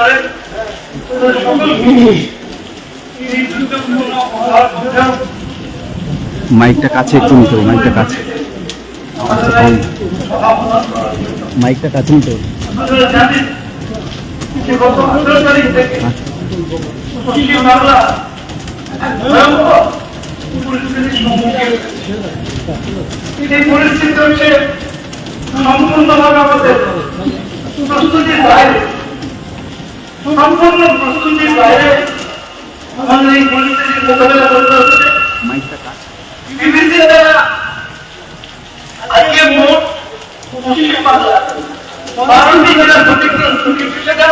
করেন মাইকটা কাছে একটু নিতে হবে মাইকটা কাছে। মাইকটা কাছে নিতে হবে। সম্পূর্ণভাবে আমাদের প্রস্তুতির বাইরে। সম্পূর্ণ প্রস্তুতির বাইরে আমাদের এই পরিস্থিতির মোকাবেলা করতে হচ্ছে আজকে মোট পশ্চিম বাংলা বারোটি জেলার কিন্তু সেটা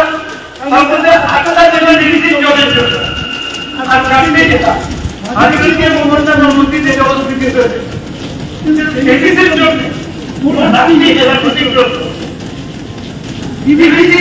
মধ্যে আটটা জেলা ডিভিসি জলের জন্য। আর চারটে জেলা আজকে চারটি জেলা ক্ষতিগ্রস্ত। বিবিসি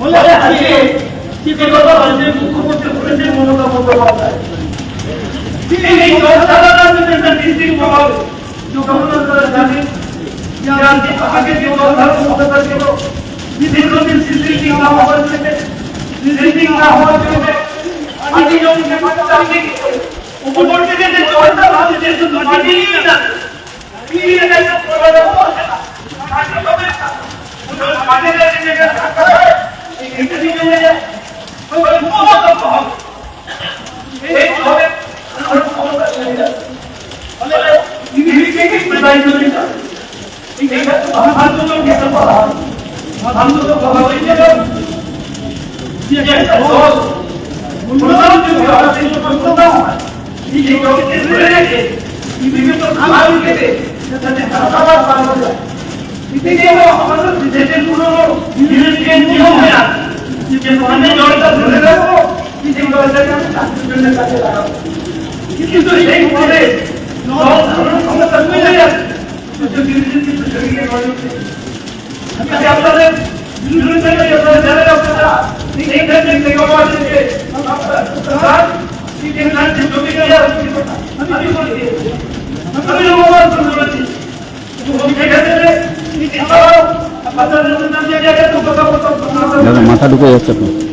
বলে আজকে কি কথা হয়েছে মুখ্যমন্ত্রী বলেছেন মমতা বন্দ্যোপাধ্যায় এই ডিস্ট্রিক্ট প্রভাবে যখন আপনারা যে আগে যে না হওয়ার না হওয়ার জন্য উপর থেকে যে জলটা ভাবে নিয়ে না হবে আর ক্ষমতা চলে যাবে ফলে ইংরেজি কি বিদায় করে যায় এইটা তো আন্দোলন কেটে পড়া আন্দোলন কথা হয়েছে যে দল মূল্যবান যে ভারতীয় সম্প্রদায় এই যে জগতে ধরে রেখে বিভিন্ন খাবার খেতে যাতে খাবার পাওয়া যায় পৃথিবী আমাদের দেশের পুরনো বিদেশের নিয়ম হয়ে আছে মানে জলটা ধরে রাখব এই জলটাকে আমি চাকরির জন্য কাজে লাগাবো কিন্তু সেই পরে জল ধারণ ক্ষমতা কমে যাচ্ছে আজকে আপনাদের বিভিন্ন জায়গায় আপনারা জানেন আপনারা এইখানে থেকে আমার থেকে আপনারা কি দেখলেন যে জমি জায়গা আমি কি বলি আমি অনুবাদ করেছি আপনাদের নতুন জায়গায় তো কথা বলতে দাদা মাথা ঢুকে যাচ্ছে তো আমি যদি আমার দুজনেও হবে লাগে তাহলে লাগে আমি যদি আমাদের লেগে কাকে রেখে সেখানে সমস্যার সমাধান করি তো আমি বিজেপির বিরুদ্ধে নই কিন্তু বিজেপি যদি কিসা থাকবে হবে তোমাকে যদি আপনার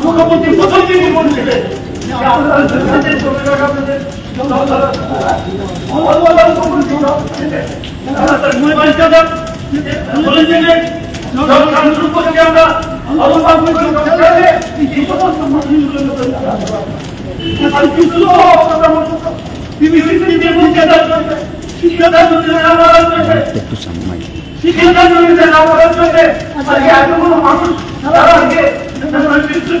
মুখ্যমন্ত্রী প্রথম দিন বলছে যে আপনারা সরকারের চলে আপনাদের একটু সামনে মাইক শিক্ষা জমিতে না পড়ার জন্য আজকে এতগুলো মানুষ তারা আজকে মৃত্যুর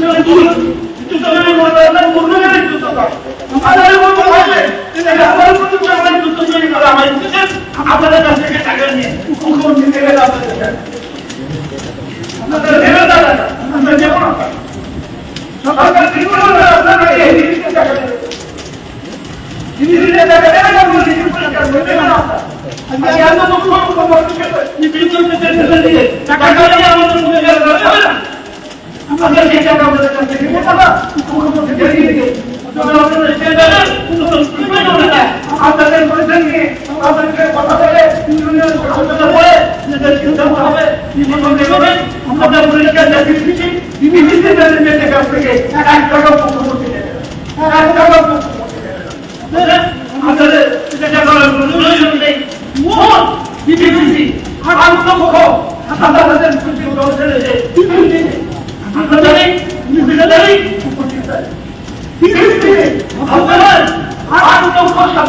Thank you. দেবেন আমাদের পরিষ্কার জাতি দিচ্ছি তাদের মেয়েতে কাছ থেকে এক টাকা মুখ্যমন্ত্রী দেবে এক টাকা আপনাদের এটা করার প্রয়োজন নেই। মোট বিবিসি আট লক্ষ আপনাদের খুশি বলছেন যে বিবিসি আপনাদের বিবিসি উপস্থিত আছে। আপনাদের আট লক্ষ উপস্থিত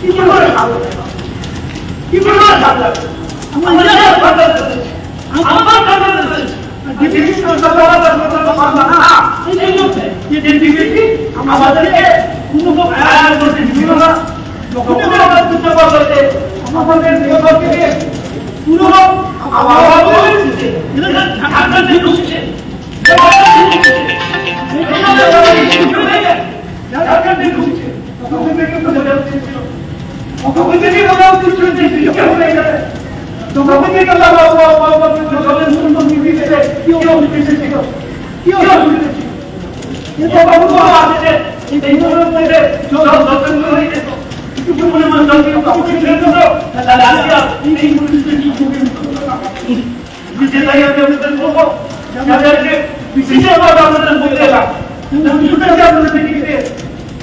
কি করে ভালো আমাদেরকে কোনো করতে দিল না আমাদের নিয়োগকে পুরো আবার ঢাকা থেকে ঢুকছে ঢাকা থেকে ঢুকছে তখন থেকে তো বলে উচিত ছিল বলা উচিত ছিল যে বিজয় হয়ে গেছে তখন থেকে কথা বলব বলব জলের সুন্দর নিবি দিলে কি অসুবিধা ছিল কি অসুবিধা ছিল কিন্তু বাবু বলা আছে এই ধরনের মধ্যে জল দর্শন হয়ে যেত কিছু পরিমাণ জল কিন্তু কাউকে ছেড়ে দেবো তাহলে আজকে এই পরিস্থিতি কি হবে যে তাই আমি আপনাদের বলব যাদেরকে বিশেষভাবে আপনাদের বলতে এলাম দুটোকে আপনাদের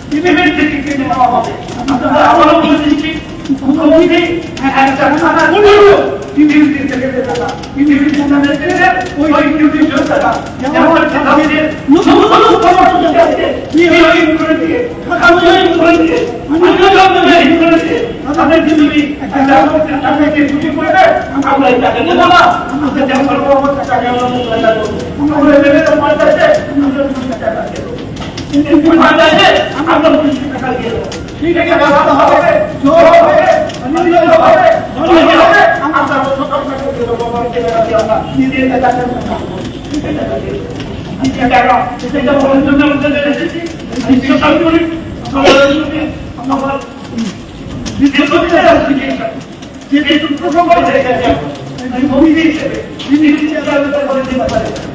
টিকিটে টিকিটের টিকিটে নেওয়া হবে আপনারা আবারও বলে দিচ্ছি মুখ্যমন্ত্রী একটা খানা বলব টিভিটি থেকে দেবা টিভিটি থেকে দেবে ওই টিভিটি টাকা যেমন আমাদের নতুন খবর চলে আসছে কি ওই করে দিয়ে টাকা ওই করে দিয়ে তো জানতে চাই করে দিয়ে আমাদের টিভি একটা টাকাকে ছুটি করে দেয় আমরা এই টাকা নেব না করব আমরা টাকা আমরা দেবো দেবে মাল আছে আমরা টাকা দেবো প্রসঙ্গ হয়ে গেছে আমি ভূমি হিসেবে যিনি হিসেবে করে দিতে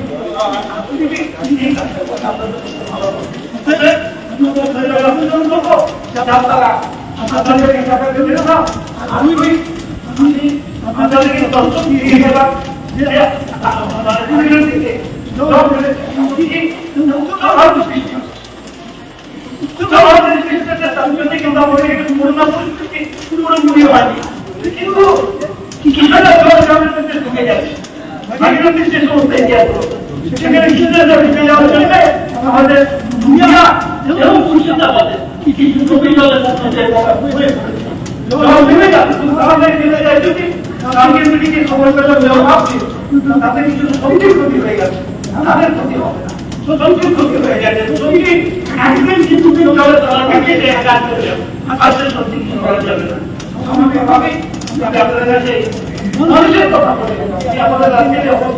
প্রসঙ্গ আমরা মনে করি না না যে প্রসঙ্গ আমরা আমার প্রতিমত একমাত্র কেন্দ্রীয় সরকার কেন্দ্রীয় সরকারে রাষ্ট্রপতি এখানে আমার দাদা এখানে আমার রাস্তা এখানে আমি আপনাদেরকে দর্শক দিয়ে গেলাম যে আমাদের দুনিয়া এবং আমাদের কিছু ছবি চলে যাচ্ছে যখন ভেবে যান আমাদের ভেবে যায় যদি কালকে মিটিংয়ে খবর পেলাম যে ভাবছি তাতে কিছু সত্যিই ক্ষতি হয়ে গেছে তাদের ক্ষতি হবে না সত্যিই ক্ষতি হয়ে গেছে সত্যি একদিন কিন্তু চলে তারা যে কাজ করে যাবে আসলে সত্যি কিছু করা যাবে না আমাকে ভাবি আপনাদের কাছে মানুষের কথা বলে আমাদের রাজ্যে যখন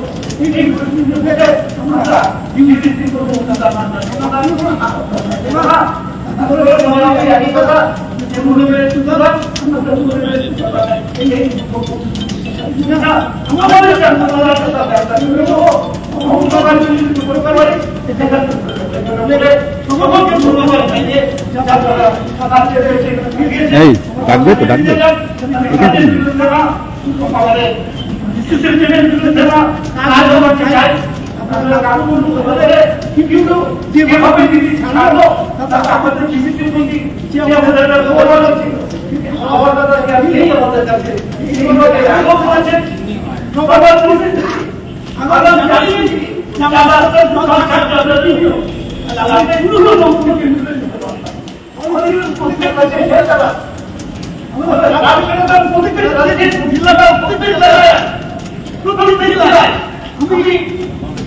এই এটা ডাকবে তো, ডাকবে। এখানে আমাদের আপনারা কাজ করতে কিন্তু যেভাবে দিদি ছাড়ালো তাতে আমাদের ডিসিশন বন্দি যে আমাদের এইভাবে সবার বলতে আমরা যে সরকার যাদের দিও আমাদের কাছে প্রত্যেক জায়গায় প্রত্যেক জায়গায়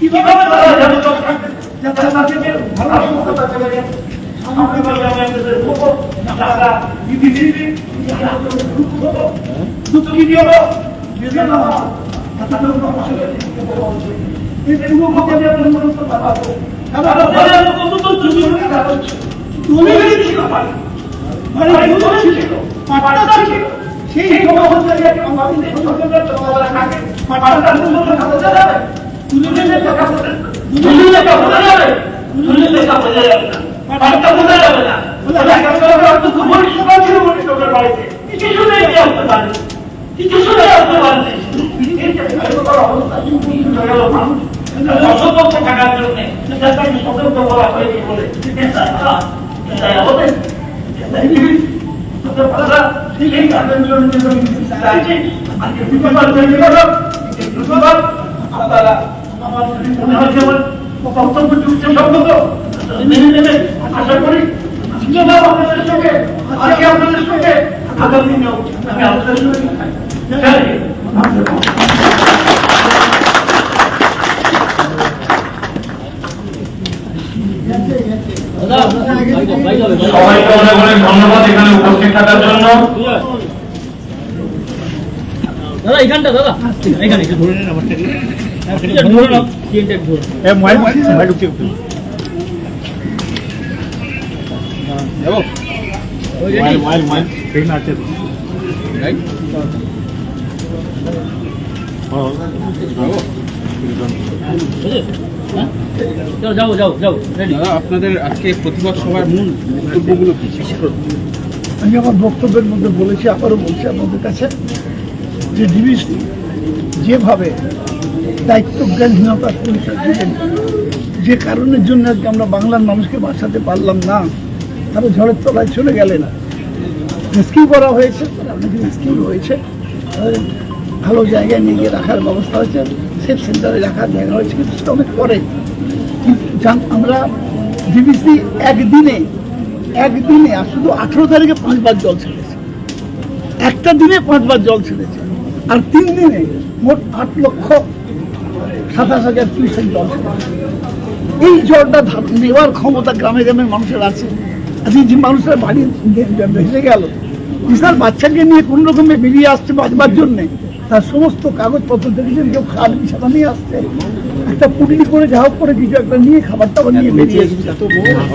কীভাবে তারা জানো যাতে তাদের ভালো কথা চলে যায় আমাদের আমাদের লোক যারা বিবিসি দুঃখ কি দিও যেটা না তাতে এই পুরো কথা দিয়ে আমরা মনে করতে পারব তারা বলে কত তো জমি হয়ে গেল তুমি ছিল পারি মানে দুটো ছিল পাটা ছিল সেই নিলে টাকা তুলে টাকা বোঝা যাবে তুলে টাকা বোঝা যাবে না পাটটা বোঝা যাবে না কিছু শুনে আসতে পারছে অসতর্ক থাকার জন্য সতর্ক করা হয়নি বলে আপনারা মনে হয় যেমন বক্তব্য যুক্ত সম্পর্ক মেনে নেবেন আশা করি ধন্যবাদ আপনাদের সঙ্গে আজকে আপনাদের সঙ্গে আগামী দিনেও আমি আপনাদের সঙ্গে সবাইকে অনেক অনেক ধন্যবাদ এখানে উপস্থিত থাকার জন্য দাদা এখানটা দাদা। এখানে ধরে নেন আমার আপনাদের আজকে প্রতিবাদ সভার মূল বক্তব্যগুলো কি? আমি আমার বক্তব্যের মধ্যে বলেছি, আবারও বলছি আপনাদের কাছে যে ডিবিসি যেভাবে দায়িত্বজ্ঞানহীনতার পরিচয় দিলেন। যে কারণের জন্য আজকে আমরা বাংলার মানুষকে বাঁচাতে পারলাম না, তারা ঝড়ের তলায় চলে গেলেন রেস্কিউ করা হয়েছে অনেকে রেস্কিউ হয়েছে। ভালো জায়গায় নিয়ে গিয়ে রাখার ব্যবস্থা হয়েছে সেফ সেন্টারে রাখার জায়গা হয়েছে, কিন্তু সেটা অনেক পরে। আমরা ডিবিসি একদিনে একদিনে, আর শুধু আঠেরো তারিখে পাঁচবার জল ছেড়েছে। একটা দিনে পাঁচবার জল ছেড়েছে। আর তিন দিনে মোট আট লক্ষ সাতাশ হাজার কিউসেক জল এই জলটা নেওয়ার ক্ষমতা গ্রামে গ্রামের মানুষের আছে। আজকে যে মানুষের বাড়ি ভেসে গেল বিশাল বাচ্চাকে নিয়ে কোন রকমে বেরিয়ে আসছে বাঁচবার জন্যে। তার সমস্ত কাগজপত্র দেখেছেন কেউ খাট বিছানা নিয়ে আসছে। একটা পুটলি করে যা হোক করে কিছু একটা নিয়ে খাবার টাবার নিয়ে বেরিয়ে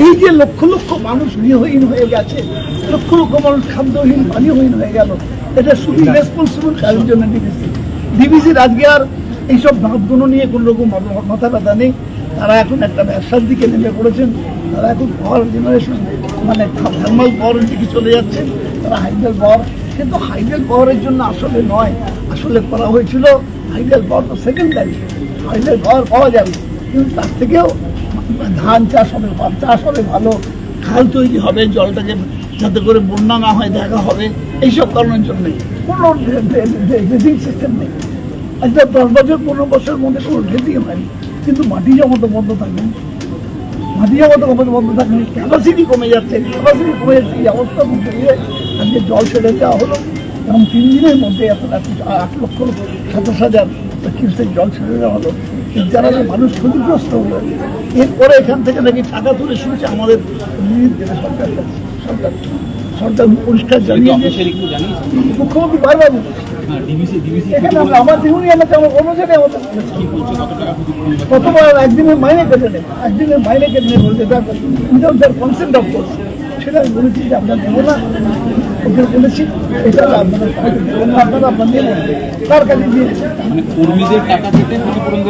এই যে লক্ষ লক্ষ মানুষ গৃহহীন হয়ে গেছে লক্ষ লক্ষ মানুষ খাদ্যহীন পানীয়হীন হয়ে গেল। এটা শুধু রেসপন্সিবল কাজের জন্য ডিবিসি ডিবিসির আজকে আর এইসব ভাবগুলো নিয়ে কোনো রকম মাথা- ব্যথা নেই। তারা এখন একটা ব্যবসার দিকে নেমে পড়েছেন। তারা এখন পাওয়ার জেনারেশন মানে থার্মাল পাওয়ারের দিকে চলে যাচ্ছে। তারা হাইড্রাল পাওয়ার কিন্তু হাইড্রাল পাওয়ারের জন্য আসলে নয়। আসলে করা হয়েছিল হাইড্রাল পাওয়ার তো সেকেন্ডারি হাইড্রাল পাওয়ার পাওয়া যাবে। কিন্তু তার থেকেও ধান চাষ হবে, পাট চাষ হবে, ভালো খাল তৈরি হবে জলটাকে যাতে করে বন্যা না হয়, দেখা হবে, এইসব কারণের জন্যে কোনো ড্রেজিং সিস্টেম নেই। আজকে দশ বছর পনেরো বছরের মধ্যে কোনো ড্রেজিং হয়নি কিন্তু মাটি জমা তো বন্ধ থাকবে মাটি জমা তো বন্ধ বন্ধ থাকবে ক্যাপাসিটি কমে যাচ্ছে। ক্যাপাসিটি কমে যাচ্ছে এই অবস্থা মধ্যে দিয়ে আজকে জল ছেড়ে দেওয়া হলো। এবং তিন দিনের মধ্যে এত আট লক্ষ সাতাশ হাজার কিউসেক জল ছেড়ে দেওয়া হলো। যারা যে মানুষ ক্ষতিগ্রস্ত হলো এরপরে এখান থেকে নাকি টাকা তুলে শুনেছে আমাদের সরকার। সরকার সরকার পরিষ্কার জানিয়ে মুখ্যমন্ত্রী বারবার বলেছে। আমরা আমার দিগুনি এলাকা আমার কর্মচারী আমাদের কতবার একদিনের মাইনে কেটে নেয়। একদিনের মাইনে কেটে নেয় বলতে উইদাউট তার কনসেন্ট অফ কোর্স। সেটা আমি বলেছি যে আমরা দেবো না ওকে বলেছি এটা আপনারা হয়তো দেবেন না, আপনারা আপনার নিয়ে তার কাছে দিয়ে মানে কর্মীদের টাকা কেটে ক্ষতিপূরণ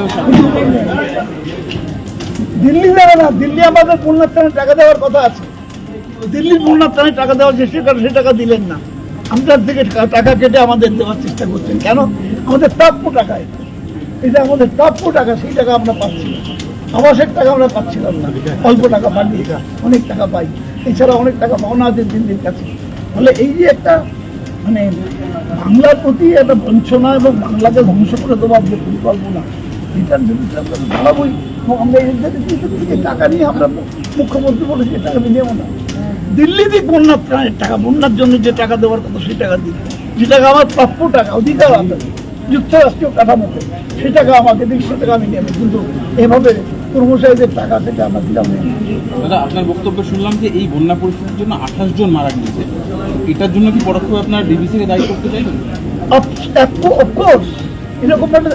দিল্লি যাবে না দিল্লি আমাদের পুণ্যাস্থানে টাকা দেওয়ার কথা আছে। দিল্লির পুণ্যাস্থানে টাকা দেওয়ার চেষ্টা করে সে টাকা দিলেন না। আমাদের থেকে টাকা কেটে আমাদের দেওয়ার চেষ্টা করছেন। কেন? আমাদের প্রাপ্য টাকা এটা। আমাদের প্রাপ্য টাকা, সেই টাকা আমরা পাচ্ছি না। আবাসের টাকা আমরা পাচ্ছিলাম না। অল্প টাকা বাড়িয়ে অনেক টাকা পাই। এছাড়া অনেক টাকা পাওনা আছে দিল্লির কাছে ফলে এই যে একটা মানে বাংলার প্রতি একটা বঞ্চনা এবং বাংলাকে ধ্বংস করে দেওয়ার যে পরিকল্পনা, এটার বিরুদ্ধে আমরা দাঁড়াবোই। এবং আমরা এদের থেকে টাকা নিয়ে আমরা মুখ্যমন্ত্রী বলেছি টাকা নেব না। দিল্লিতে বন্যার ত্রাণের টাকা বন্যার জন্য যে টাকা দেওয়ার কথা সেই টাকা দিই যে টাকা আমার প্রাপ্য টাকা অধিকার আছে যুক্তরাষ্ট্রীয় কাঠামোতে সেই টাকা আমাকে সে টাকা আমি নেব। কিন্তু এভাবে কর্মচারীদের টাকা থেকে আমরা দিলাম দাদা আপনার বক্তব্য শুনলাম যে এই বন্যা পরিস্থিতির জন্য আঠাশ জন মারা গিয়েছে। এটার জন্য কি পরোক্ষভাবে আপনার ডিবিসিকে দায়ী করতে চাইবেন? অফকোর্স এরকম একটা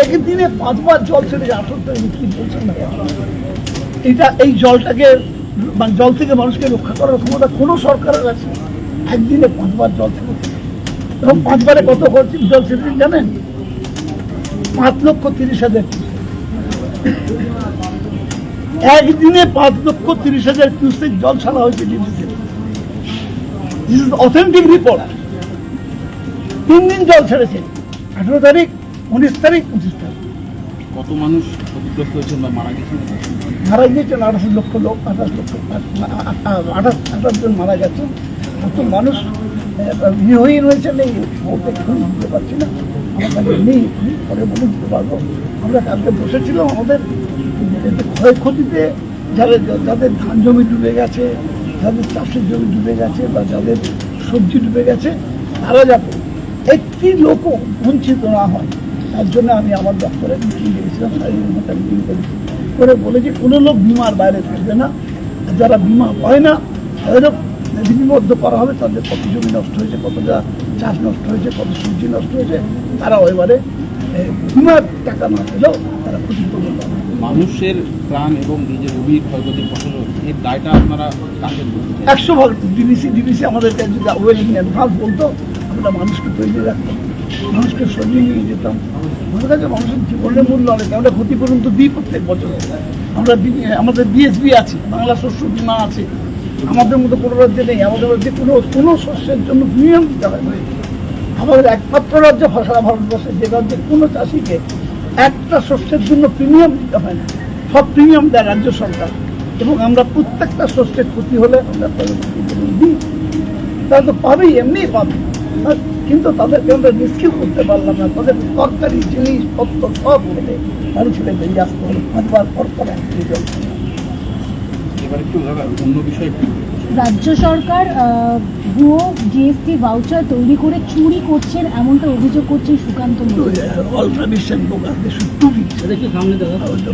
একদিনে পাঁচবার জল ছেড়ে তারিখে কি বলছেন এটা এই জলটাকে জল থেকে মানুষকে রক্ষা করার ক্ষমতা কোনো সরকারের আছে। একদিনে পাঁচবার জল ছেড়েছে এবং পাঁচবারে কত খরচ জল ছেড়েছেন জানেন? পাঁচ লক্ষ তিরিশ হাজার একদিনে পাঁচ লক্ষ তিরিশ হাজার কিউসেক জল ছাড়া হয়েছে DVC this is authentic report তিন দিন জল ছেড়েছে। আঠেরো তারিখ, উনিশ তারিখ, পঁচিশ তারিখ। কত মানুষ ক্ষতিগ্রস্ত হয়েছেন বা মারা গেছেন? মারা গিয়েছেন আঠাশ লক্ষ লোক আঠাশ লক্ষ আঠাশ আঠাশ জন মারা গেছেন। কত মানুষ আহ, গৃহহীন হয়েছে নেই এখন বুঝতে পারছি না। আমার নেই পরে বলে দিতে পারব। আমরা কালকে বসেছিলাম আমাদের ক্ষয়ক্ষতিতে যাদের যাদের ধান জমি ডুবে গেছে যাদের চাষের জমি ডুবে গেছে বা যাদের সবজি ডুবে গেছে তারা যাতে একটি লোকও বঞ্চিত না হয়। তার জন্য আমি আমার দপ্তরে মিটিং করেছিলাম শারীরিক মিটিং করেছি। করে বলেছি কোনো লোক বিমার বাইরে থাকবে না যারা বিমা পায় না তাদেরও লিপিবদ্ধ করা হবে তাদের কত জমি নষ্ট হয়েছে কতটা চাষ নষ্ট হয়েছে কত সবজি নষ্ট হয়েছে তারাও এবারে বিমার টাকা না পেলেও তারা ক্ষতিপূরণ পাবে। মানুষের প্রাণ এবং নিজের যে রবির ক্ষয়ক্ষতির ফসল এর দায়টা আপনারা কাকে একশো ভাগ ডিবিসি ডিবিসি আমাদের কাছে যদি ওয়েল ইন অ্যাডভান্স বলতো আমরা মানুষকে তৈরি রাখতাম মানুষকে সরিয়ে নিয়ে যেতাম। কাছে মানুষের জীবনের মূল্য অনেক আমরা ক্ষতিপূরণ তো দিই প্রত্যেক বছর। আমরা আমাদের বিএসবি আছে, বাংলা শস্য বীমা আছে। আমাদের মতো কোনো রাজ্যে নেই, আমাদের রাজ্যে কোনো কোনো শস্যের জন্য প্রিমিয়াম দিতে হয় আমাদের একমাত্র রাজ্য সারা ভারতবর্ষে যে রাজ্যে কোনো চাষিকে একটা শস্যের জন্য প্রিমিয়াম দিতে হয় না। সব প্রিমিয়াম দেয় রাজ্য সরকার। এবং আমরা প্রত্যেকটা শস্যের ক্ষতি হলে আমরা দিই। তারা তো পাবেই, এমনিই পাবে। আর কিন্তু তাদেরকে আমরা রিস্কিউ করতে পারলাম না। তাদের তরকারি জিনিসপত্র সব বাড়ি ছেড়ে বেরিয়ে আসতে হলো পাঁচবার পর পর রাজ্য সরকার ভুয়ো জিএসটি ভাউচার তৈরি করে চুরি করছেন এমনটা অভিযোগ করছেন সুকান্ত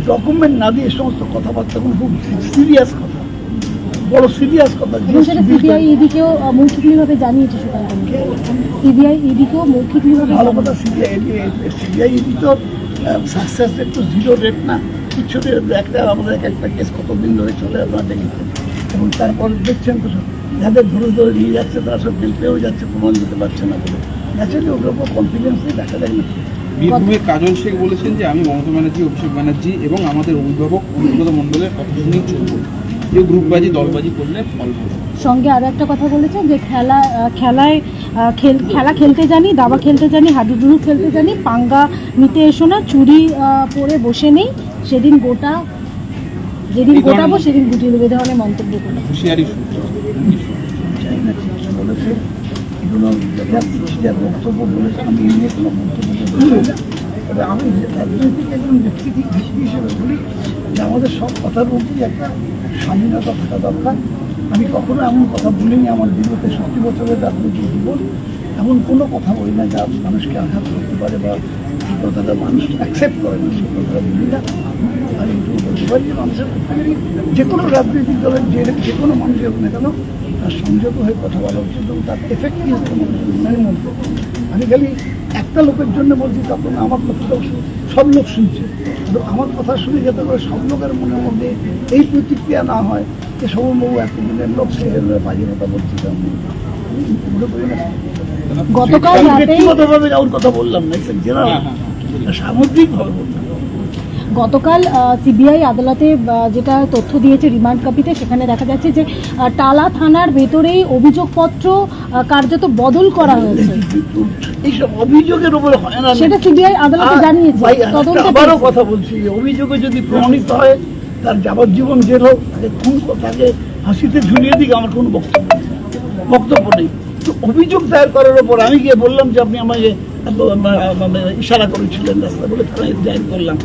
ডকুমেন্ট না দিয়ে সমস্ত কথাবার্তাগুলো খুব সিরিয়াস কথা। বড় সিরিয়াস কথা সেটা সিবিআই ইডিকেও মৌখিকভাবে জানিয়েছে সুকান্ত সিবিআই ইডিকেও মৌখিকভাবে ভালো কথা সিবিআই সিবিআই তো সাকসেস রেট তো জিরো রেট না। কিছু একটা আমাদের এক একটা কেস কতদিন ধরে চলে আপনারা দেখেছেন এবং তারপর দেখছেন তো যাদের ধরে ধরে নিয়ে যাচ্ছে তারা সব জেল পেয়েও যাচ্ছে প্রমাণ দিতে পারছে না বলে। ন্যাচারালি ওগুলোর উপর কনফিডেন্সই দেখা যায় না। বীরভূমের কাজল শেখ বলেছেন যে আমি মমতা ব্যানার্জি অভিষেক ব্যানার্জি এবং আমাদের অভিভাবক অনুব্রত মণ্ডলের কথা শুনেই চলব। কেউ গ্রুপবাজি দলবাজি করলে ফল সঙ্গে আরও একটা কথা বলেছেন যে খেলা খেলায় খেল- খেলা খেলতে জানি দাবা খেলতে জানি হাডুডুডু খেলতে জানি পাঙ্গা নিতে এসো না চুরি পরে বসে নেই সেদিন গোটা যেদিন গোটাবো সেদিন গুটিয়ে দেবে ধরনের মন্তব্য করে হুঁশিয়ারি সূত্র চাই না ঠিক আছে বলেছে এগুলো যা যা বক্তব্য বলেছে আমি এই নিয়ে কোনো মন্তব্য তবে আমি রাজনৈতিক একজন ব্যক্তি ব্যক্তি হিসেবে বলি যে আমাদের সব কথার মধ্যেই একটা স্বাধীনতা থাকা দরকার। আমি কখনো এমন কথা বলিনি, আমার দীর্ঘ তেষট্টি বছরের রাজনৈতিক জীবন, এমন কোনো কথা বলি না যা মানুষকে আঘাত করতে পারে বা কথাটা মানুষ অ্যাকসেপ্ট করে না, সেই কথাটা বলি না। আমি বলতে পারি যে মানুষের যে কোনো রাজনৈতিক দলের যে যে কোনো মানুষের না কেন, তার সংযত হয়ে কথা বলা উচিত এবং তার এফেক্ট কি হচ্ছে মনের মধ্যে। আমি খালি একটা লোকের জন্য বলছি তখন আমার কথা সব লোক শুনছে। কিন্তু আমার কথা শুনে যাতে করে সব লোকের মনের মধ্যে এই প্রতিক্রিয়া না হয় যে সৌমবাবু এতদিনের লোক সে হয়ে বাজে কথা বলছি আমি এগুলো গতকাল আমি ব্যক্তিগতভাবে যাওয়ার কথা বললাম না জেনারেল হ্যাঁ, হ্যাঁ, সামগ্রিকভাবে বললাম। গতকাল সিবিআই আদালতে যেটা তথ্য দিয়েছে রিমান্ড কপিতে সেখানে দেখা যাচ্ছে যে টালা থানার ভেতরেই অভিযোগপত্র কার্যত বদল করা হয়েছে। অভিযোগের উপরে হয় না সেটা সিবিআই আদালতে জানিয়েছে। আবারও কথা বলছি অভিযোগে যদি প্রমাণিত হয় তার যাবজ্জীবন জেল হোক তাকে খুন তাকে ফাঁসিতে ঝুলিয়ে দিকে আমার কোনো বক্তব্য বক্তব্য নেই। তো অভিযোগ দায়ের করার ওপর আমি গিয়ে বললাম যে আপনি আমাকে মানে ইশারা করেছিলেন রাস্তা বলে থানায় দায়ের করলাম।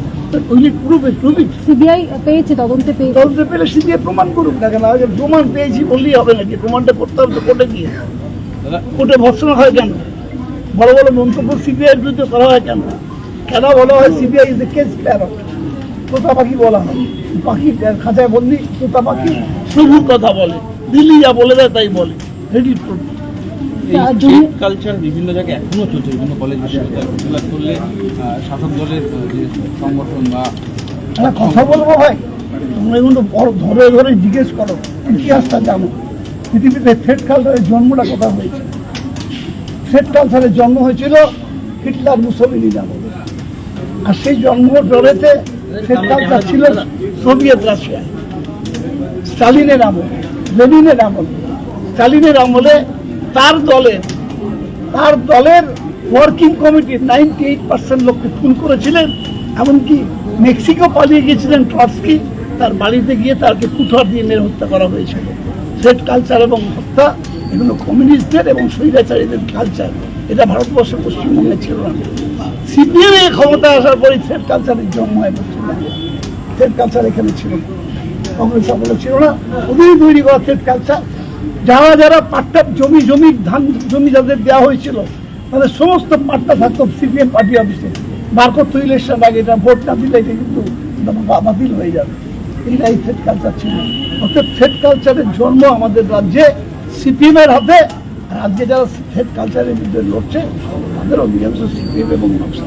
ওই প্রুফে প্রুফিক সিবিআই পেয়েছে তদন্তে পেয়েছে। তদন্তে পেলে সিবিআই প্রমাণ করুক না কেন? আগে প্রমাণ পেয়েছি বললেই হবে নাকি? প্রমাণটা করতে হবে তো কোর্টে গিয়ে। কোর্টে ভর্সনা হয় কেন? বড় বড় মন্তব্য সিবিআই বিরুদ্ধে করা হয় কেন? কেন বলা হয় CBI is a caged parrot তোতা পাখি বলা হয়। পাখি খাঁচায় বন্দি তোতা পাখি। প্রভুর কথা বলে। দিল্লি যা বলে দেয় তাই বলে। রেডি স্টেট কালচার বিভিন্ন জায়গায় এখনও চলছে বিভিন্ন কলেজ বিশ্ববিদ্যালয় করলে শাসক দলের যে সংগঠন বা কথা বলব ভাই। তোমরা কিন্তু বড় ধরে ধরে জিজ্ঞেস করো ইতিহাসটা জানো। পৃথিবীতে থ্রেড কালচারের জন্মটা হয়েছে? থ্রেড কালচারের জন্ম হয়েছিল হিটলার মুসলিনি জানো আর সেই জন্ম ডরেতে থ্রেড কালচার ছিল সোভিয়েত রাশিয়ায়। স্টালিনের আমলে লেনিনের আমলে। স্টালিনের আমলে তার দলের তার দলের working committee ninety eight percent লোককে খুন করেছিলেন, এমনকি মেক্সিকো পালিয়ে গিয়েছিলেন ট্রটস্কি তার বাড়িতে গিয়ে তাকে কুঠার দিয়ে মেরে হত্যা করা হয়েছিল থ্রেড কালচার এবং হত্যা, এগুলো কমিউনিস্টদের এবং স্বৈরাচারীদের কালচার এটা ভারতবর্ষে পশ্চিমবঙ্গে ছিল না। সিপিএম এ ক্ষমতায় আসার পরে থ্রেড কালচারের জন্ম হয় পশ্চিমবঙ্গে। থ্রেড কালচার এখানে ছিল। কংগ্রেস আমলে ছিল না। ওদেরই তৈরি করা থ্রেড কালচার যারা যারা পাট্টা জমি জমি ধান জমি যাদের দেওয়া হয়েছিল তাদের সমস্ত পাট্টা থাকতো সিপিএম পার্টি অফিসে। বার করতো ইলেকশন আগে এটা ভোট না দিলে এটা কিন্তু বাতিল হয়ে যাবে। এইটাই থ্রেড কালচার ছিল। অর্থাৎ থ্রেড কালচারের জন্ম আমাদের রাজ্যে সিপিএম এর হাতে। আজকে যারা থ্রেড কালচারের বিরুদ্ধে লড়ছে তাদের অধিকাংশ সিপিএম এবং নকশা।